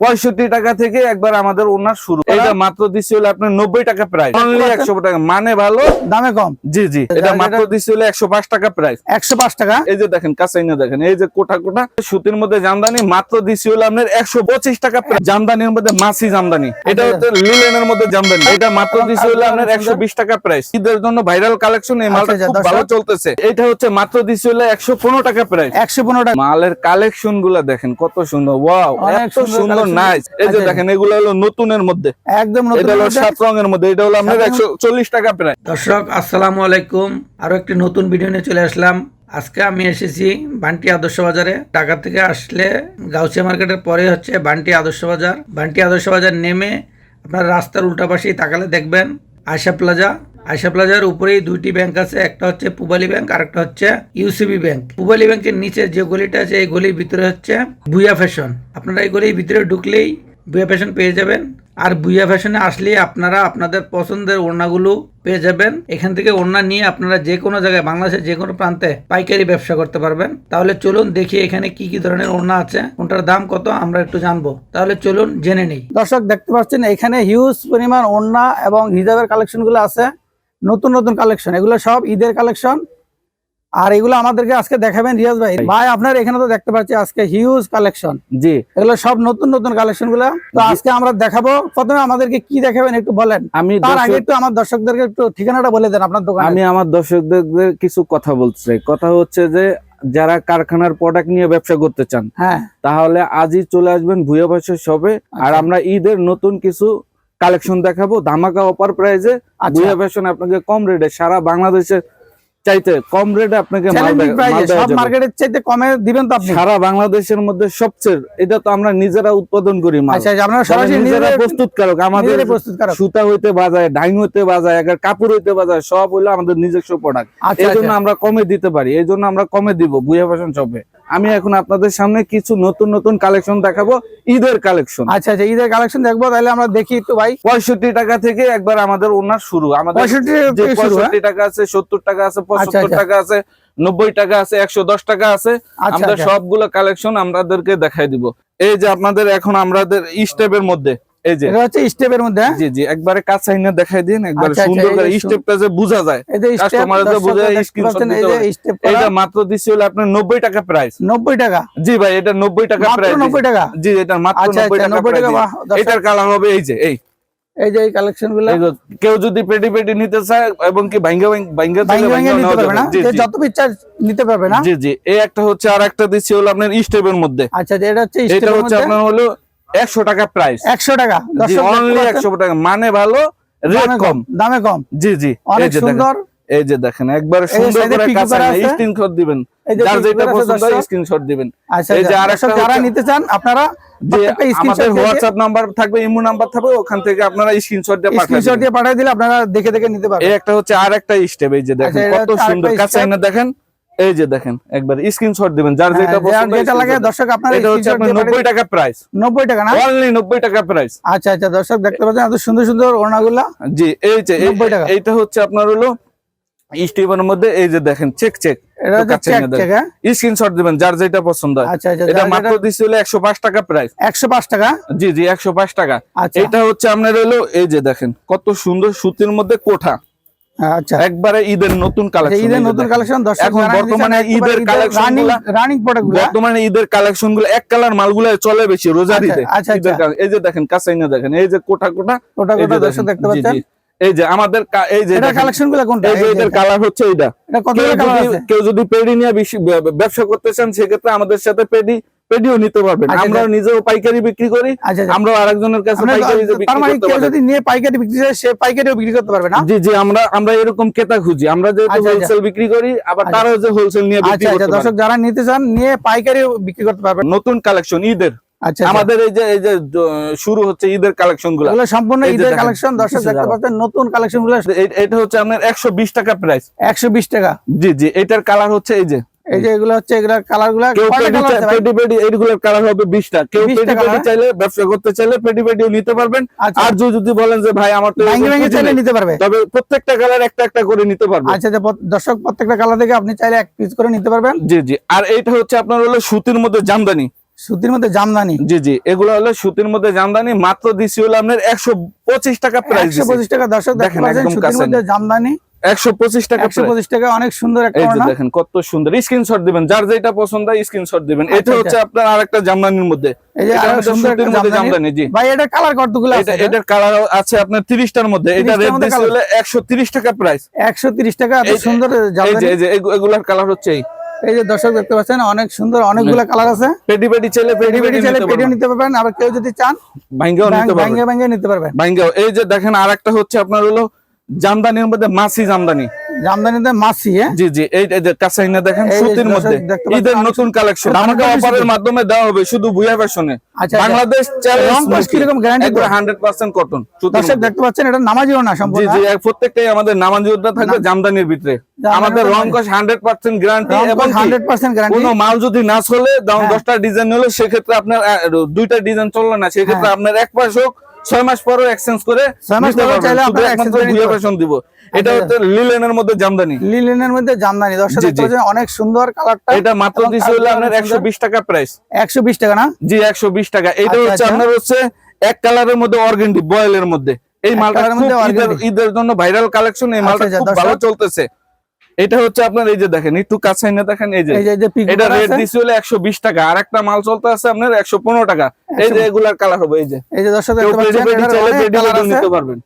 পঁয়ষট্টি টাকা থেকে একবার আমাদের ওনার শুরু। এটা মাত্র দিচ্ছি হলো আপনার নব্বই টাকা প্রাইস অনলি একশো টাকা। মানে ভালো? দামে কম। জি জি। এটা মাত্র দিচ্ছি হলো একশো পাঁচ টাকা প্রাইস একশো পাঁচ টাকা। এই যে দেখেন কাঁচাইনা দেখেন এই যে কোটা কোটা। সুতির মধ্যে জামদানি মাত্র দিচ্ছি হলো আপনার একশো পঁচিশ টাকা জামদানির মধ্যে মাসি জামদানি। এটা হচ্ছে লিলেনের মধ্যে জামদানি। এটা মাত্র দিচ্ছি হলো আপনার একশো বিশ টাকা প্রাইস ঈদের জন্য ভাইরাল কালেকশন এই মালটা আচ্ছা, খুব ভালো চলতেছে। এটা হচ্ছে মাত্র দিচ্ছি হলো একশো পনেরো টাকা প্রাইস একশো পনেরো টাকা। মালের কালেকশনগুলা দেখেন কত সুন্দর। ওয়াও এত সুন্দর। নাইস এই যে আচ্ছা। দেখেন এগুলো হলো নতুনের মধ্যে। একদম এটা হলো সাত রঙের মধ্যে এটা হলো আপনার একশো চল্লিশ টাকা প্রায়। দর্শক আসসালামু আলাইকুম। আরও একটি নতুন ভিডিও নিয়ে চলে আসলাম। আজকে আমি এসেছি বান্টি আদর্শ বাজারে। ঢাকা থেকে আসলে গাউসিয়া মার্কেটের পরে হচ্ছে বান্টি আদর্শ বাজার। বান্টি আদর্শ বাজার নেমে আপনার রাস্তার উল্টা পাশেই তাকালে দেখবেন আয়সা প্লাজা। আয়সা প্লাজার উপরেই দুইটি ব্যাংক আছে, একটা হচ্ছে পুবালি ব্যাংক আর একটা হচ্ছে ইউসিবি ব্যাংক। পুবালি ব্যাংকের নিচে যে গলিটা আছে, এই গলির ভিতরে হচ্ছে বুয়া ফ্যাশন। আপনারা এই গলির ভিতরে ঢুকলেই বুয়া ফ্যাশন পেয়ে যাবেন। আর বুয়া ফ্যাশনে আসলে আপনারা আপনাদের পছন্দের ওড়নাগুলো পেয়ে যাবেন। এখান থেকে ওড়না নিয়ে আপনারা যে কোনো জায়গায়, বাংলাদেশের যে কোনো প্রান্তে পাইকারি ব্যবসা করতে পারবেন। তাহলে চলুন দেখি এখানে কি কি ধরনের ওড়না আছে। কোনটার দাম কত, আমরা একটু জানব। তাহলে চলুন জেনে নেই। দর্শক, দেখতে পাচ্ছেন, এখানে হিউজ পরিমাণ ওড়না এবং হিজাবের কালেকশনগুলো আছে। নতুন নতুন কালেকশন এগুলো সব ঈদের কালেকশন আর এগুলো আমাদেরকে আজকে দেখাবেন রিয়াজ ভাই। ভাই। আপনার এখানে তো দেখতে পাচ্ছি আজকে হিউজ কালেকশন জি। এগুলো সব নতুন নতুন কালেকশনগুলো। তো আজকে আমরা দেখাবো। প্রথমে আমাদেরকে কি দেখাবেন একটু বলেন। আমি তার আগে একটু আমার দর্শকদেরকে একটু ঠিকানাটা বলে দেন আপনার দোকানে। আমি আমার দর্শকদের কিছু কথা বলতে চাই। কথা হচ্ছে যে যারা কারখানার প্রোডাক্ট নিয়ে ব্যবসা করতে চান হ্যাঁ। তাহলে আজই চলে আসবেন ভুয়া ভাষার শপে আর আচ্ছা। আমরা ঈদের নতুন কিছু কালেকশন দেখাবো। ধামাকা অফার প্রাইজে আচ্ছা। ভুয়া ফ্যাশন আপনাকে কম রেটে সারা বাংলাদেশের চাইতে কম রেটে আপনাকে সব মার্কেটের চাইতে কমে দিবেন তো আপনি? সারা বাংলাদেশের মধ্যে সবচেয়ে এটা তো আমরা নিজেরা উৎপাদন করি মাল। আচ্ছা আচ্ছা, আপনারা সরাসরি নিজেরা প্রস্তুতকারক আমাদের প্রস্তুতকারক। সুতা হইতে বাজায় ডাইং হইতে বাজায় একের কাপড় হইতে বাজায় সব হইল আমাদের নিজস্ব প্রোডাক্ট আচ্ছা এই জন্য আমরা কমে দিতে পারি এই জন্য আমরা কমে দিব বুয়া ফ্যাশন শপে আমি এখন আপনাদের সামনে কিছু নতুন নতুন কালেকশন দেখাবো ঈদের কালেকশন আচ্ছা আচ্ছা ঈদের কালেকশন দেখব তাহলে আমরা দেখি একটু ভাই পঁয়ষট্টি টাকা থেকে একবার আমাদের ওনার শুরু আমাদের 65 যে থেকে শুরু, হ্যাঁ? পঁয়ষট্টি টাকা আছে সত্তর টাকা আছে পঁচাত্তর আচ্ছা। টাকা আছে নব্বই টাকা আছে একশো দশ টাকা আছে আচ্ছা, আমরা আচ্ছা। সবগুলো কালেকশন আমাদেরকে দেখাই দিব এই যে আপনাদের এখন আমাদের স্টেপের মধ্যে এই যে। এটা হচ্ছে স্টেপের মধ্যে হ্যাঁ? জি জি একবারে কাছে আইনা দেখাই দিন একবারে আচ্ছা, আচ্ছা, সুন্দর করে স্টেপটা যে বোঝা যায়। এই যে স্টেপ Customer দের বোঝা যায়, screenshot দিতে এই যে পারে। এটা মাত্র দিচ্ছি হলো আপনার নব্বই টাকা প্রাইস নব্বই টাকা? জি ভাই এটা নব্বই টাকা মাত্র 90 টাকা? জি এটা মাত্র আচ্ছা, নব্বই টাকা 90 টাকা, price। এটার কালার হবে এই যে এই। এই যে কালেকশনগুলো কেউ যদি পেটি পেটি নিতে চায় এবং কি ভাঙ্গা ভাঙ্গা নিতে পারবে না? যত ইচ্ছা নিতে পারবে না? জি জি এই একটা হচ্ছে আর একটা দিচ্ছি হলো আপনার স্টেপের মধ্যে। আচ্ছা এটা হচ্ছে এটা হচ্ছে আপনার হলো একশো টাকা প্রাইস একশো টাকা? একশো টাকা। মানে ভালো রেট কম দামে কম। জি জি অনেক সুন্দর। এই যে দেখেন একবার সুন্দর করে। স্ক্রিনশট দিবেন। যার যেটা পছন্দ হয় স্ক্রিনশট দিবেন। আচ্ছা এই যে আরেকটা যারা নিতে চান আপনারা আমাদের হোয়াটসঅ্যাপ নাম্বার থাকবে ইমো নাম্বার থাকবে ওখান থেকে আপনারা স্ক্রিনশট দিয়ে পাঠাবেন স্ক্রিনশট দিয়ে পাঠিয়ে দিলে আপনারা দেখে দেখে নিতে পারবেন। এই একটা হচ্ছে আর একটা স্টেপ এই যে দেখেন আচ্ছা, কত সুন্দর আরেকটা কাছে দেখেন। এই যে দেখেন একবার স্ক্রিনশট দিবেন যার হ্যাঁ, যেটা পছন্দ যেটা লাগে দর্শক আপনারা এটা হচ্ছে আপনার দিয়ে নব্বই টাকা প্রাইস নব্বই টাকা না? অনলি নব্বই টাকা প্রাইস আচ্ছা আচ্ছা দর্শক দেখতে পাচ্ছেন এত সুন্দর সুন্দর ওড়নাগুলা? জি এই যে 90 টাকা। এইটা হচ্ছে আপনার হলো স্টিভের মধ্যে এই যে দেখেন চেক চেক। এটা হচ্ছে চেক চেক হ্যাঁ? স্ক্রিনশট দিবেন যার যেটা পছন্দ হয়। আচ্ছা আচ্ছা এটা মাত্র দিচ্ছি হলো একশো পাঁচ টাকা প্রাইস একশো পাঁচ টাকা? জি জি একশো পাঁচ টাকা। আচ্ছা। এটা হচ্ছে আপনার হলো এই যে দেখেন কত সুন্দর সুতির মধ্যে কোঠা। আচ্ছা। একবারে ঈদের নতুন আচ্ছা, কালেকশন ঈদের নতুন কালেকশন এখন বর্তমানে ঈদের collection রানিং প্রোডাক্ট বর্তমানে ঈদের কালেকশনগুলো এক কালার মালগুলো চলে বেশি রোজার আচ্ছা, ঈদে আচ্ছা, আচ্ছা। এই যে দেখেন কাসাইনা দেখেন এই যে কোটা কোটা এই যে দর্শক দেখতে পাচ্ছেন? এই যে আমাদের এই যে এটা কালেকশনগুলা কোনটা? এই যে কালার হচ্ছে এইটা। এটা কত কালার আছে? কেউ যদি পেডি নিয়ে বেশি ব্যবসা করতে চান সেক্ষেত্রে আমাদের সাথে পেডি পেডিও নিতে পারবেন। আচ্ছা, আমরা নিজেও পাইকারি বিক্রি করি আচ্ছা আচ্ছা। আমরা আরেকজনের কাছে পাইকারি যদি নিয়ে পাইকারি বিক্রি করে সে পাইকারিও বিক্রি করতে পারবে না? জি জি আমরা আমরা এরকম ক্রেতা খুঁজি। আমরা যেহেতু আচ্ছা, আচ্ছা। হোলসেল বিক্রি করি আবার আচ্ছা। তারাও যে হোলসেল নিয়ে বিক্রি আচ্ছা আচ্ছা। করতে দর্শক যারা নিতে চান নিয়ে পাইকারিও বিক্রি করতে পারবেন। নতুন কালেকশন ঈদের। আচ্ছা আচ্ছা। আমাদের এই যে এই যে শুরু হচ্ছে ঈদের কালেকশনগুলো সম্পূর্ণ ঈদের কালেকশন দর্শক দেখতে পাচ্ছেন নতুন কালেকশনগুলো এটা হচ্ছে আপনার একশো বিশ টাকা প্রাইস একশো বিশ টাকা। জি জি এটার কালার হচ্ছে এই যে। এই যে এগুলো হচ্ছে এগুলোর কালারগুলা পেডি? পেডি এইগুলোর কালার হবে বিশটা। কেউ পেডি পেডি চাইলে ব্যবসা করতে চাইলে পেডি পেডিও নিতে পারবেন। আচ্ছা। আর যদি যদি বলেন যে ভাই আমার তো চাইলে নিতে পারবে। তবে প্রত্যেকটা কালার একটা একটা করে নিতে পারবেন। আচ্ছা আচ্ছা দর্শক প্রত্যেকটা কালার থেকে আপনি চাইলে এক পিস করে নিতে পারবেন। জি জি। আর এইটা হচ্ছে আপনার হলো সুতির মধ্যে জামদানি। সুতির মধ্যে জামদানি। জি জি। এগুলো হলো সুতির মধ্যে জামদানি। মাত্র দিছি হলো আপনার একশো পঁচিশ টাকা প্রাইস একশো পঁচিশ টাকা। দর্শক দেখেন সুতির মধ্যে জামদানি। একশো পঁচিশ টাকা টাকা অনেক সুন্দর একটা এই যে দেখেন কত সুন্দর। স্ক্রিনশট দিবেন যার যেটা পছন্দ হয় স্ক্রিনশট দিবেন। এটা আচ্ছা, হচ্ছে আপনার আরেকটা জামদানির মধ্যে। এই যে এটা সুন্দর একটা জামদানি। জামদানি জি। ভাই এটা কালার কতগুলো এটা এটার কালার আছে আপনার তিরিশটার মধ্যে। এটা 30 টার মধ্যে দিচ্ছে colour? হলে একশো তিরিশ টাকা প্রাইস এত সুন্দর জামদানি এই যে এগুলার কালার হচ্ছে এই। এই যে দর্শক দেখতে পাচ্ছেন অনেক সুন্দর অনেকগুলো কালার আছে। পেডি পেডি ছেলে পেডি পেডি চাইলে নিতে পারবেন। নিতে পারবেন আবার কেউ যদি চান ভাঙ্গেও নিতে পারবেন। ভাঙ্গে ভাঙ্গে নিতে পারবেন। ভাঙ্গেও। এই যে দেখেন আরেকটা হচ্ছে আপনার হলো জামদানির মধ্যে মাছি জামদানি। জামদানিতে মাছি হ্যাঁ? জি জি এই এই যে কাঁচাইনা দেখেন সুতির মধ্যে। দেখতে পাচ্ছেন, ঈদের নতুন কালেকশন এটা আমাকে অফারের মাধ্যমে দেওয়া হবে শুধু বুয়া ফ্যাশনে বাংলাদেশ কীরকম guarantee হান্ড্রেড পার্সেন্ট কটন দর্শক দেখতে পাচ্ছেন এটা নামাজিও না সম্পূর্ণ। জি এক প্রত্যেকটাই আমাদের নামাজি থাকবে জামদানির ভিতরে। আমাদের। রং কস হান্ড্রেড পার্সেন্ট গ্যারান্টি এবং হান্ড্রেড পার্সেন্ট গ্যারান্টি কোনো মাল যদি না চলে দাম হ্যাঁ। দশটা ডিজাইন হলো সেক্ষেত্রে আপনার দুইটা ডিজাইন চলল না সেক্ষেত্রে আপনার এক পাশ হোক ছয় মাস পরেও এক্সচেঞ্জ করে। ছয় মাস নিতে চাইলে আপনারা একমাত্র করে নিতে ফ্যাশন দিব এটা। হচ্ছে লিলেনের মধ্যে জামদানি। লিলেনের মধ্যে জামদানি। দর্শক দেখতে পাচ্ছেন অনেক সুন্দর কালারটা এটা মাত্র এবং হলো আপনার অনেক একশো বিশ টাকা প্রাইস একশো বিশ টাকা না? জি একশো বিশ টাকা। এটা আচ্ছা, হচ্ছে আচ্ছা। আপনার হচ্ছে এক কালারের মধ্যে অর্গেন্ডি বয়েলের মধ্যে। এই মালটা মধ্যে ঈদের জন্য ভাইরাল কালেকশন এই মালটা আচ্ছা, খুব ভালো চলতেছে। এটা হচ্ছে আপনার এই যে দেখেন একটু কাছে এনে দেখেন এই যে এটা রেট দিছি হলে হলো একশো বিশ টাকা আর একটা মাল চলতে আছে আপনার একশো পনেরো টাকা। এই যে এগুলার কালার হবে এই যে। এই যে দর্শক দেখতে পাচ্ছেন নিতে পারবেন।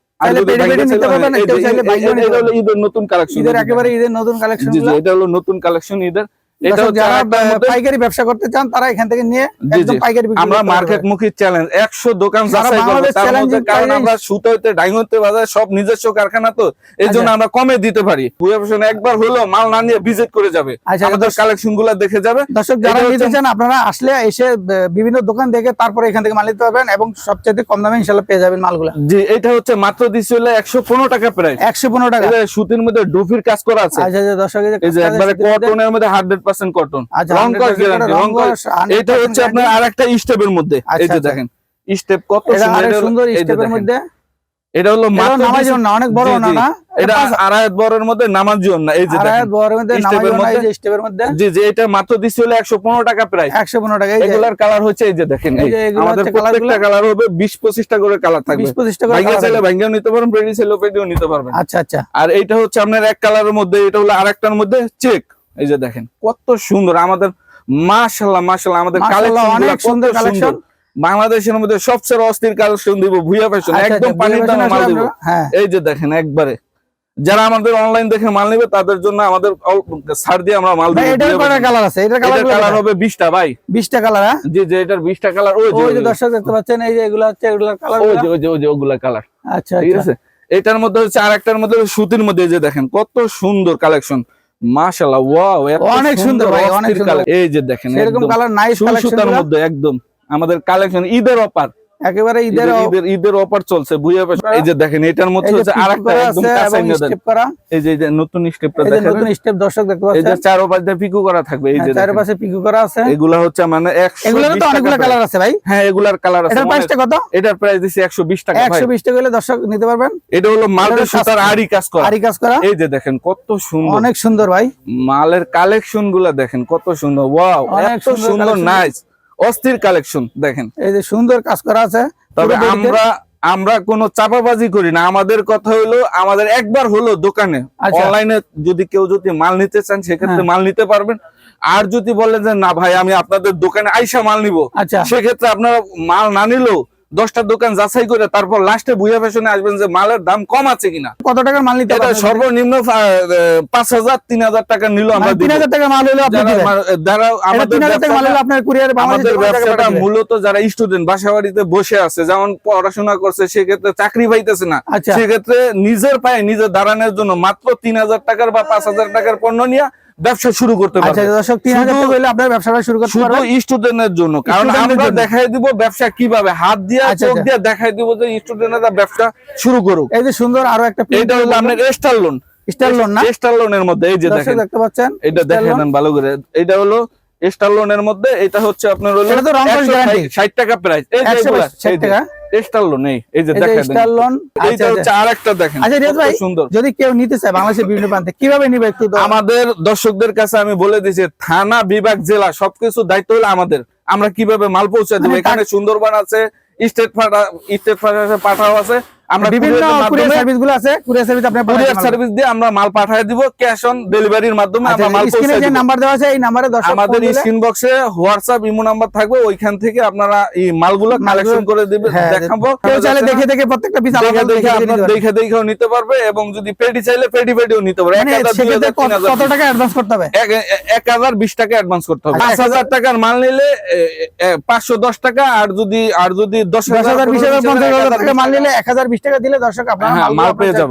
নতুন কালেকশন ঈদের একেবারে ঈদের নতুন কালেকশন জি জি এটা হলো নতুন কালেকশন ঈদের। এটা দর্শক হচ্ছে যারা পাইকারি ব্যবসা করতে চান তারা এখান থেকে নিয়ে একদম পাইকারি আমরা করতে পারবে। মার্কেট মুখী চ্যালেঞ্জ একশো দোকান যাচাই করব তার মধ্যে কারণ আমরা সুতো হইতে বাজার সব নিজস্ব কারখানা তো আচ্ছা। আমরা কমে দিতে পারি। একবার হলো মাল না নিয়ে ভিজিট করে যাবে। আচ্ছা, আমাদের কালেকশনগুলা দেখে যাবে। দর্শক যারা নিতে চান আপনারা আসলে এসে বিভিন্ন দোকান দেখে তারপরে এখান থেকে মাল নিতে পারবেন এবং সবচেয়ে কম দামে ইনশাল্লাহ পেয়ে যাবেন মালগুলা। জি এটা হচ্ছে মাত্র দিচ্ছে হলো একশো পনেরো টাকা প্রাইস একশো পনেরো টাকা। সুতির মধ্যে ডুফির কাজ করা আছে। আচ্ছা আচ্ছা দর্শক এই যে একবারে কটনের মধ্যে পার্সেন্ট কটন আচ্ছা, 100% কস গ্যারান্টি রং কস রং কস, 100% এটা হচ্ছে আপনার আরেকটা স্টেপের মধ্যে এই আচ্ছা, যে আচ্ছা। দেখেন স্টেপ কত সুন্দর এই স্টেপের মধ্যে। এটা হলো নামাজি অনেক বড় জি, না? এটা এটা বরের মধ্যে নামাজি না এই যে আর দেখেন মধ্যে স্টেপের নামাজি এই যে স্টেপের মধ্যে। জি জি এটা মাত্র হলো টাকা প্রাইস একশো পনেরো টাকা এই এগুলার কালার হচ্ছে এই যে দেখেন এই এই আমাদের প্রত্যেকটা কালার হবে করে কালার থাকবে। চাইলে নিতে পারবেন পেডি চাইলে পেডিও নিতে পারবেন। আচ্ছা আচ্ছা। আর এইটা হচ্ছে আপনার এক কালারের মধ্যে এটা হলো আরেকটার মধ্যে চেক এই যে দেখেন কত সুন্দর আমাদের মাশাল্লাহ মাশাল্লাহ আমাদের কালেকশন অনেক সুন্দর collection। বাংলাদেশের মধ্যে সবচেয়ে অস্থির কালেকশন দিব ভুইয়া ফ্যাশন আচ্ছা, একদম আচ্ছা, পানির দামে মাল দিব। হ্যাঁ। এই যে দেখেন একবারে। যারা আমাদের অনলাইন দেখে মাল নিবে তাদের জন্য আমাদের ছাড় দিয়ে আমরা মাল দিব এটার কয়টা কালার আছে? এটার কালার কালার হবে বিশটা ভাই। বিশটা কালার হ্যাঁ? জি যে এটার বিশটা কালার ওই যে ওই যে দর্শক দেখতে পাচ্ছেন এই যে এগুলো হচ্ছে এগুলোর কালার ওই যে ওই যে ওই যে ওগুলা কালার আচ্ছা ঠিক আচ্ছা। আছে? এটার মধ্যে হচ্ছে আরেকটার মধ্যে সুতির মধ্যে এই যে দেখেন কত সুন্দর কালেকশন মাশাআল্লাহ ওয়াও এত অনেক সুন্দর ভাই, অনেক সুন্দর। এই যে দেখেন এরকম কালার নাইস সুতার মধ্যে একদম। আমাদের কালেকশন ঈদের অফার। একেবারে ঈদের ঈদের অফার চলছে? এই যে দেখেন এটার মধ্যে হচ্ছে আরেকটা একদম দেন। স্টেপ করা। এই যে নতুন স্টেপটা দেখেন। নতুন স্টেপ দর্শক দেখতে এই যে পাচ্ছেন? চার ওপাশ পিকু করা থাকবে এই যে হ্যাঁ, দেখেন। চারপাশে করা আছে। এগুলা হচ্ছে মানে একশো এগুলোর তো অনেকগুলো কালার আছে ভাই। হ্যাঁ এগুলার কালার আছে। এটার। প্রাইসটা কত? এটার প্রাইস দিছি একশো বিশ টাকা ভাই। একশো বিশ টাকা হলে দর্শক নিতে পারবেন। এটা হলো মালদের কাজ সুতার আড়ি কাজ করা। আরি কাজ করা। এই যে দেখেন কত সুন্দর। অনেক সুন্দর ভাই। মালের কালেকশনগুলা দেখেন কত সুন্দর। ওয়াও এত সুন্দর নাইস অস্থির কালেকশন দেখেন। এই যে সুন্দর কাজ করা আছে তবে আমরা আমরা কোনো চাপাবাজি করি না। আমাদের কথা হলো আমাদের একবার হলো দোকানে। আচ্ছা। অনলাইনে যদি কেউ যদি মাল নিতে চান সেক্ষেত্রে মাল নিতে পারবেন। আর যদি বলেন যে না ভাই আমি আপনাদের দোকানে আইসা মাল নিব। আচ্ছা। সেক্ষেত্রে আপনারা মাল না নিলেও দশটা দোকান যাচাই করে তারপর লাস্টে বুঝে ফেশনে আসবেন যে মালের দাম কম আছে কিনা। কত টাকার মাল নিতে এটা সর্বনিম্ন পাঁচ হাজার তিন হাজার টাকা নিল আমরা মানে তিন হাজার টাকা মাল হলে যারা দিবেন। আমার- আমাদের তিন হাজার টাকা মাল হলে আমাদের ব্যবসাটা মূলত যারা স্টুডেন্ট বাসা বাড়িতে বসে আছে যেমন পড়াশোনা করছে সেক্ষেত্রে চাকরি পাইতেছে না। আচ্ছা। সেক্ষেত্রে নিজের পায়ে নিজের দাঁড়ানোর জন্য মাত্র তিন হাজার টাকার বা পাঁচ হাজার টাকার পণ্য নিয়ে ব্যবসা শুরু করতে আচ্ছা পারবে। দর্শক টাকা হলে আপনার ব্যবসাটা শুরু করতে শুধু স্টুডেন্টের জন্য। কারণ আমরা দেখাই দিব ব্যবসা কীভাবে। হাত দিয়ে আচ্ছা, চোখ আচ্ছা। দিয়ে দেখাই দিব যে স্টুডেন্টরা ব্যবসা শুরু করুক। এই যে সুন্দর আরও একটা এটা হলো আপনার স্টার লোন স্টার লোন না? স্টার লোনের মধ্যে এই যে দেখেন। দেখতে পাচ্ছেন? এটা Star দেখে নেন ভালো করে। এটা হলো স্টার লোনের মধ্যে এটা হচ্ছে আপনার হলো টাকা প্রাইস এই যে 160 এগুলা, এই যে, টাকা? স্টার এই এই যে দেখেন স্টার এইটা হচ্ছে আরেকটা দেখেন আচ্ছা রিয়াজ ভাই সুন্দর। যদি কেউ নিতে চায় বাংলাদেশের বিভিন্ন প্রান্তে কীভাবে নিবে একটু আমাদের দর্শকদের কাছে আমি বলে দিয়েছি থানা বিভাগ জেলা সবকিছু দায়িত্ব হলো আমাদের। আমরা কীভাবে মাল পৌঁছে দেবো? মানে এখানে সুন্দরবন আছে স্টেট ফাটা স্টেট পাঠাও আছে আমরা বিভিন্ন কুরিয়ার মাধ্যমে সার্ভিসগুলো আছে কুরিয়ার সার্ভিস আপনি কুরিয়ার সার্ভিস দিয়ে আমরা মাল পাঠিয়ে দিব ক্যাশ অন ডেলিভারির মাধ্যমে আমরা মাল স্ক্রিনে পৌঁছে আচ্ছা, যে নাম্বার দেওয়া আছে এই নাম্বারে দর্শক আমাদের স্ক্রিন বক্সে হোয়াটসঅ্যাপ ইমো নাম্বার থাকবে ওইখান থেকে আপনারা এই মালগুলো কালেকশন করে দিবে হ্যাঁ, দেখাবো। কেউ চাইলে দেখে দেখে প্রত্যেকটা পিস দেখে দেখে আপনার দেখে দেখেও নিতে পারবে এবং যদি পেডি চাইলে পেডি পেডিও নিতে পারবে। এক মানে কত টাকা অ্যাডভান্স করতে হবে? এক এক হাজার বিশ টাকা অ্যাডভান্স করতে হবে। আচ্ছা, পাঁচ হাজার টাকার মাল নিলে পাঁচশো দশ টাকা আর যদি আর যদি দশ দশ হাজার বিশ হাজার পঞ্চাশ হাজার টাকা মাল নিলে নিলে এক হাজার বিশ টাকা দিলে দর্শক আপনার হ্যাঁ, মাল পেয়ে যাব।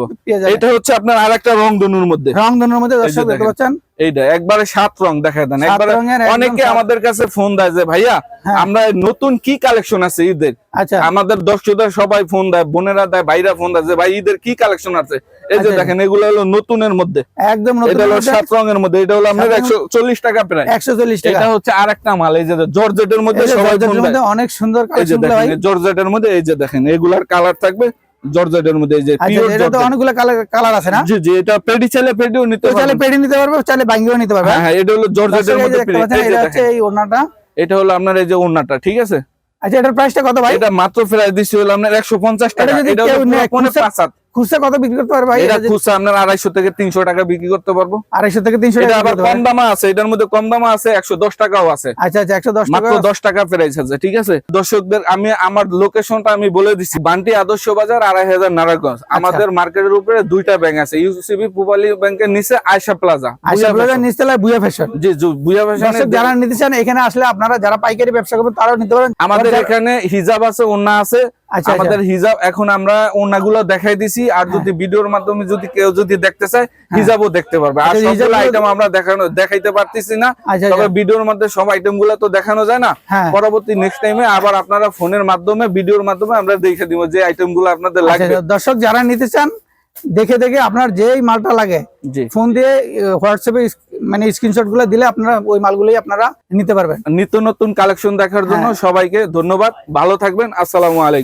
এটা হচ্ছে আপনার আর একটা মধ্যে। মধ্যে দর্শক দেখতে পাচ্ছেন? এইটা একবারে সাত রং দেখা দেন। একবারে অনেকে আমাদের কাছে ফোন দেয় যে ভাইয়া হ্যাঁ। আমরা নতুন কি কালেকশন আছে ঈদের? আচ্ছা। আমাদের দর্শকদের সবাই ফোন দেয় বোনেরা দেয় ভাইরা ফোন দেয় যে ভাই ঈদের কি কালেকশন আছে? এই যে আচ্ছা। দেখেন এগুলো হলো নতুনের মধ্যে। একদম নতুন এটা হলো সাত রঙের মধ্যে। এটা হলো আপনার একশো চল্লিশ টাকা প্রায়। একশো চল্লিশ টাকা। এটা হচ্ছে আর একটা মাল। এই যে জর্জেটের মধ্যে সবাই অনেক সুন্দর এই যে দেখেন জর্জেটের মধ্যে এই যে দেখেন এগুলার কালার থাকবে জর্জেটের মধ্যে যে আচ্ছা পিওর এটা তো অনেকগুলো কালার আছে না? জি জি এটা পেডি চাইলে পেডিও নিতে পারবে চাইলে পেডি নিতে পারবে চাইলে নিতে পারবে হ্যাঁ হ্যাঁ? এটা হলো জর্জেটের মধ্যে এটা হচ্ছে এই ওড়নাটা। এটা হলো আপনার এই যে ওন্নাটা ঠিক আছে? আচ্ছা এটার প্রাইসটা কত ভাই? এটা মাত্র প্রাইস দিচ্ছি হলো আপনার একশো পঞ্চাশ টাকা। এটা হলো খুচরা- কত বিক্রি করতে পারবে ভাই? এটা খুচরা আপনার আড়াইশো থেকে তিনশো টাকা বিক্রি করতে পারব। আড়াইশো থেকে তিনশো এটা টাকা আবার কম দামা আছে এটার মধ্যে কম দামা আছে একশো দশ টাকাও আছে। আচ্ছা আচ্ছা একশো দশ টাকা। মাত্র দশ টাকা প্রাইস আছে ঠিক আছে? দর্শকদের আমি আমার লোকেশনটা আমি বলে দিচ্ছি বান্টি আদর্শ বাজার আড়াই হাজার নারায়ণগঞ্জ। আচ্ছা। আমাদের মার্কেটের উপরে দুইটা ব্যাংক আছে ইউসিবি পুবালি ব্যাংকের নিচে আয়সা প্লাজা আইসা প্লাজার নিচতলায় বুয়া ফ্যাশন জি বুয়া দর্শক যারা নিতে চান এখানে আসলে আপনারা যারা পাইকারি ব্যবসা করবেন তারাও নিতে পারেন। আমাদের এখানে হিজাব আছে ওন্না আছে আমাদের হিজাব এখন আমরা ওন্নাগুলো দেখাই দিছি আর যদি ভিডিওর মাধ্যমে যদি কেউ যদি দেখতে চায় হিজাবও দেখতে পারবে। আর আচ্ছা, সবগুলো আইটেম আমরা দেখানো দেখাইতে পারতেছি না। আচ্ছা তবে আচ্ছা। ভিডিওর মধ্যে সব আইটেমগুলো তো দেখানো যায় না। হ্যাঁ। পরবর্তী নেক্সট টাইমে আবার আপনারা ফোনের মাধ্যমে ভিডিওর মাধ্যমে আমরা দেখে দিব যে আইটেমগুলো আপনাদের আচ্ছা, লাগবে। দর্শক যারা নিতে চান দেখে দেখে আপনার যেই মালটা লাগে ফোন দিয়ে হোয়াটসঅ্যাপে মানে স্ক্রিনশটগুলো দিলে আপনারা ওই মালগুলোই আপনারা নিতে পারবেন। নিত্য নতুন কালেকশন দেখার জন্য হ্যাঁ। সবাইকে ধন্যবাদ। ভালো থাকবেন। আসসালামু আলাইকুম।